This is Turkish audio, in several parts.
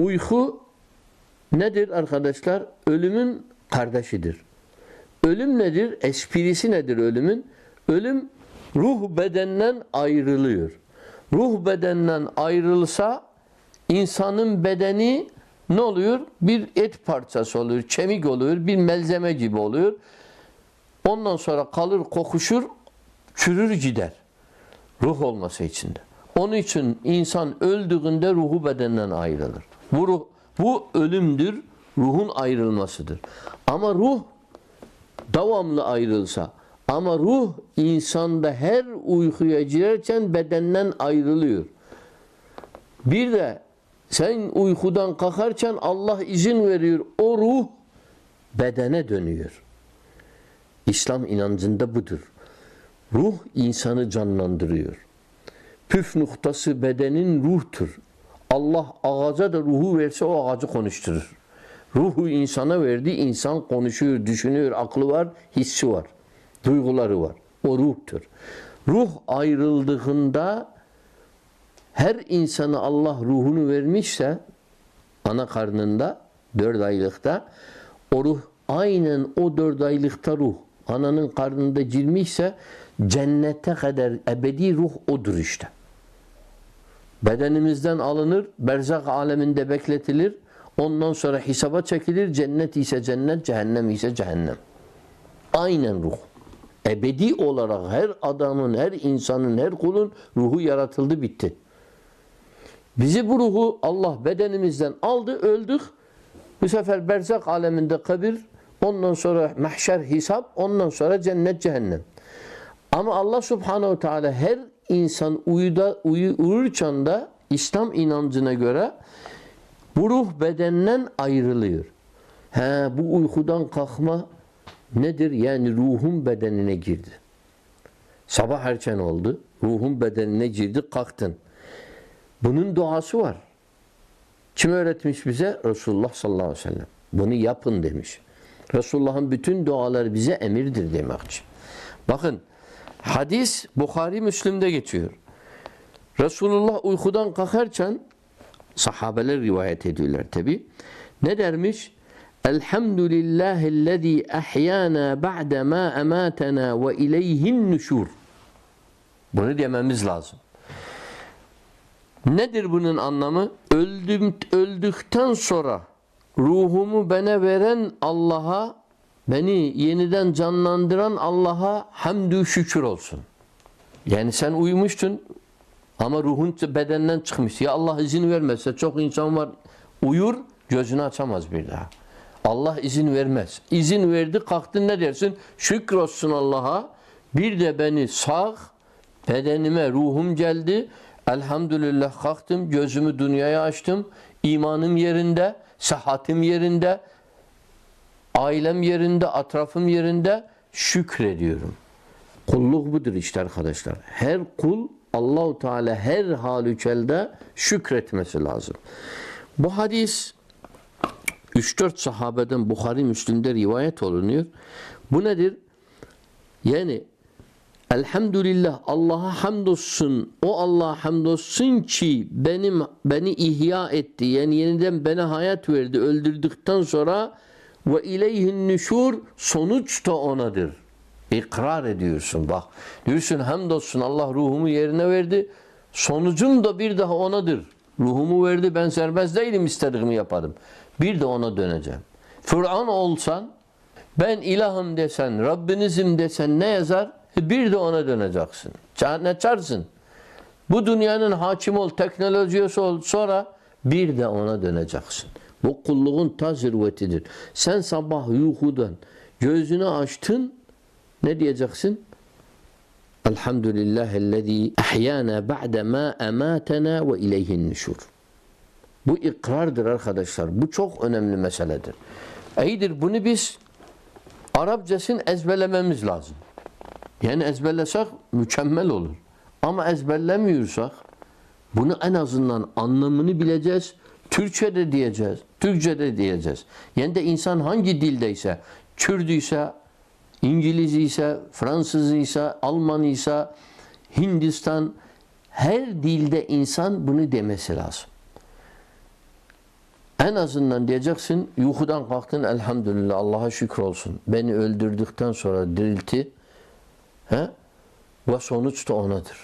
Uyku nedir arkadaşlar? Ölümün kardeşidir. Ölüm nedir? Esprisi nedir ölümün? Ölüm ruh bedenden ayrılıyor. Ruh bedenden ayrılsa insanın bedeni ne oluyor? Bir et parçası oluyor, kemik oluyor, bir malzeme gibi oluyor. Ondan sonra kalır, kokuşur, çürür gider. Ruh olması içinde. Onun için insan öldüğünde ruhu bedenden ayrılır. Bu, ruh, bu ölümdür, ruhun ayrılmasıdır. Ama ruh devamlı ayrılsa ama ruh insanda her uykuya girerken bedenden ayrılıyor. Bir de sen uykudan kalkarken Allah izin veriyor. O ruh bedene dönüyor. İslam inancında budur. Ruh insanı canlandırıyor. Püf noktası bedenin ruhtur. Allah ağaca da ruhu verse o ağacı konuşturur. Ruhu insana verdi, insan konuşuyor, düşünüyor, aklı var, hissi var, duyguları var. O ruhtur. Ruh ayrıldığında her insana Allah ruhunu vermişse ana karnında dört aylıkta o ruh aynen o dört aylıkta ruh ananın karnında girmişse cennete kadar ebedi ruh odur işte. Bedenimizden alınır, berzak aleminde bekletilir. Ondan sonra hesaba çekilir. Cennet ise cennet, cehennem ise cehennem. Aynen ruh. Ebedi olarak her adamın, her insanın, her kulun ruhu yaratıldı, bitti. Bizi bu ruhu Allah bedenimizden aldı, öldük. Bu sefer berzak aleminde kabir, ondan sonra mahşer hesap, ondan sonra cennet, cehennem. Ama Allah subhanehu teala her insan uyuda, uyu, uyurken de İslam inancına göre bu ruh bedenden ayrılıyor. He, bu uykudan kalkma nedir? Yani ruhun bedenine girdi. Sabah erken oldu. Ruhun bedenine girdi, kalktın. Bunun duası var. Kim öğretmiş bize? Resulullah sallallahu aleyhi ve sellem. Bunu yapın demiş. Resulullah'ın bütün duaları bize emirdir demek için. Bakın hadis Bukhari Müslim'de geçiyor. Resulullah uykudan kalkarken sahabeler rivayet ediyorlar tabi. Ne dermiş? Elhamdülillahillezî ahyana ba'de ma ematena ve ileyhin nüşur. Bunu dememiz lazım. Nedir bunun anlamı? Öldüm, öldükten sonra ruhumu bana veren Allah'a, beni yeniden canlandıran Allah'a hamdü şükür olsun. Yani sen uyumuştun ama ruhun bedenden çıkmış. Ya Allah izin vermezse çok insan var uyur gözünü açamaz bir daha. Allah izin vermez. İzin verdi kalktın ne dersin? Şükür olsun Allah'a. Bir de beni sağ bedenime ruhum geldi. Elhamdülillah kalktım, gözümü dünyaya açtım. İmanım yerinde, sıhhatim yerinde, ailem yerinde, atrafım yerinde şükrediyorum. Kulluk budur işte arkadaşlar. Her kul Allahu Teala her halüçelde şükretmesi lazım. Bu hadis 3-4 sahabeden Bukhari Müslim'de rivayet olunuyor. Bu nedir? Yani Elhamdülillah Allah'a hamdolsun. O Allah'a hamdolsun ki benim beni ihya etti. Yani yeniden bana hayat verdi. Öldürdükten sonra ve ileyhin nüşur sonuç da onadır. İkrar ediyorsun bak. Diyorsun hamdolsun Allah ruhumu yerine verdi. Sonucum da bir daha onadır. Ruhumu verdi ben serbest değilim istediğimi yaparım. Bir de ona döneceğim. Fıran olsan ben ilahım desen, Rabbinizim desen ne yazar? Bir de ona döneceksin. Ne çarsın? Bu dünyanın hakim ol, teknolojisi ol, sonra bir de ona döneceksin. Bu kulluğun ta zirvetidir. Sen sabah uykudan gözünü açtın, ne diyeceksin? Elhamdülillahellezî ahyana ba'de ma ematena ve ileyhin nüşur. Bu ikrardır arkadaşlar. Bu çok önemli meseledir. İyidir bunu biz Arapçasını ezberlememiz lazım. Yani ezberlesek mükemmel olur. Ama ezberlemiyorsak bunu en azından anlamını bileceğiz. Türkçe'de diyeceğiz. Türkçe'de diyeceğiz. Yani de insan hangi dildeyse, Kürdüyse, İngiliz ise, Fransız ise, Alman ise, Hindistan her dilde insan bunu demesi lazım. En azından diyeceksin uykudan kalktın elhamdülillah Allah'a şükür olsun. Beni öldürdükten sonra diriltti. He? Ve sonuç da onadır.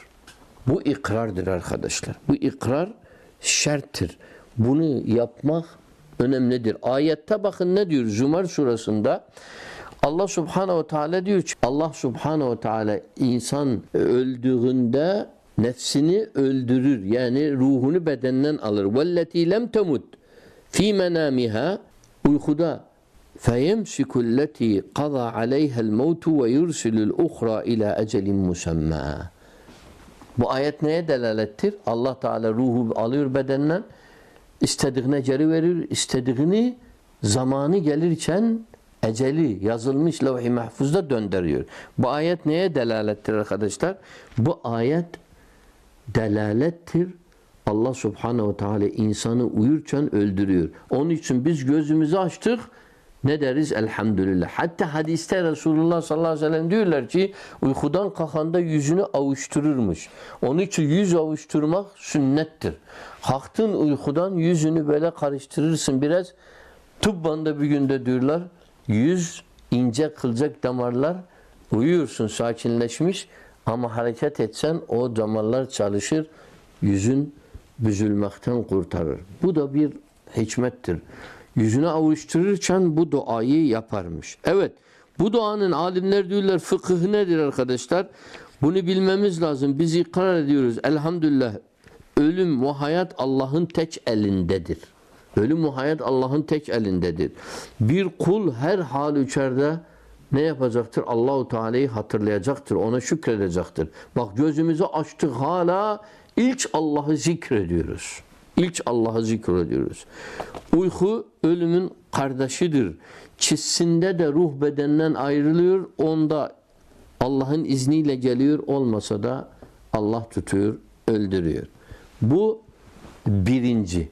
Bu ikrardır arkadaşlar. Bu ikrar şerttir. Bunu yapmak önemlidir. Ayette bakın ne diyor Zümer surasında Allah Subhanahu ve Teala diyor ki Allah Subhanahu ve Teala insan öldüğünde nefsini öldürür. Yani ruhunu bedenden alır. Velleti lem temut fi menamiha uykuda feyemsiku leti qada aleyhel mevtu ve yursilul uhra ila ecelin. Bu ayet neye delalettir? Allah Teala ruhu alıyor bedenden istediğine geri verir, istediğini zamanı gelirken eceli yazılmış levh-i mahfuzda döndürüyor. Bu ayet neye delalettir arkadaşlar? Bu ayet delalettir. Allah subhanehu ve teala insanı uyurken öldürüyor. Onun için biz gözümüzü açtık ne deriz? Elhamdülillah. Hatta hadiste Resulullah sallallahu aleyhi ve sellem diyorlar ki uykudan kalkanda yüzünü avuştururmuş. Onun için yüz avuşturmak sünnettir. Kalktın uykudan yüzünü böyle karıştırırsın biraz. Tıbbanda bir günde diyorlar yüz ince kılacak damarlar uyuyorsun sakinleşmiş ama hareket etsen o damarlar çalışır yüzün büzülmekten kurtarır. Bu da bir hikmettir. Yüzünü avuştururken bu duayı yaparmış. Evet bu duanın alimler diyorlar fıkıh nedir arkadaşlar? Bunu bilmemiz lazım. Biz ikrar ediyoruz. Elhamdülillah ölüm ve hayat Allah'ın tek elindedir. Ölüm ve hayat Allah'ın tek elindedir. Bir kul her hal içeride ne yapacaktır? Allahu Teala'yı hatırlayacaktır. Ona şükredecektir. Bak gözümüzü açtık hala ilk Allah'ı zikrediyoruz. İlk Allah'ı zikrediyoruz. Uyku ölümün kardeşidir. Çizsinde de ruh bedenden ayrılıyor. Onda Allah'ın izniyle geliyor. Olmasa da Allah tutuyor, öldürüyor. Bu birinci.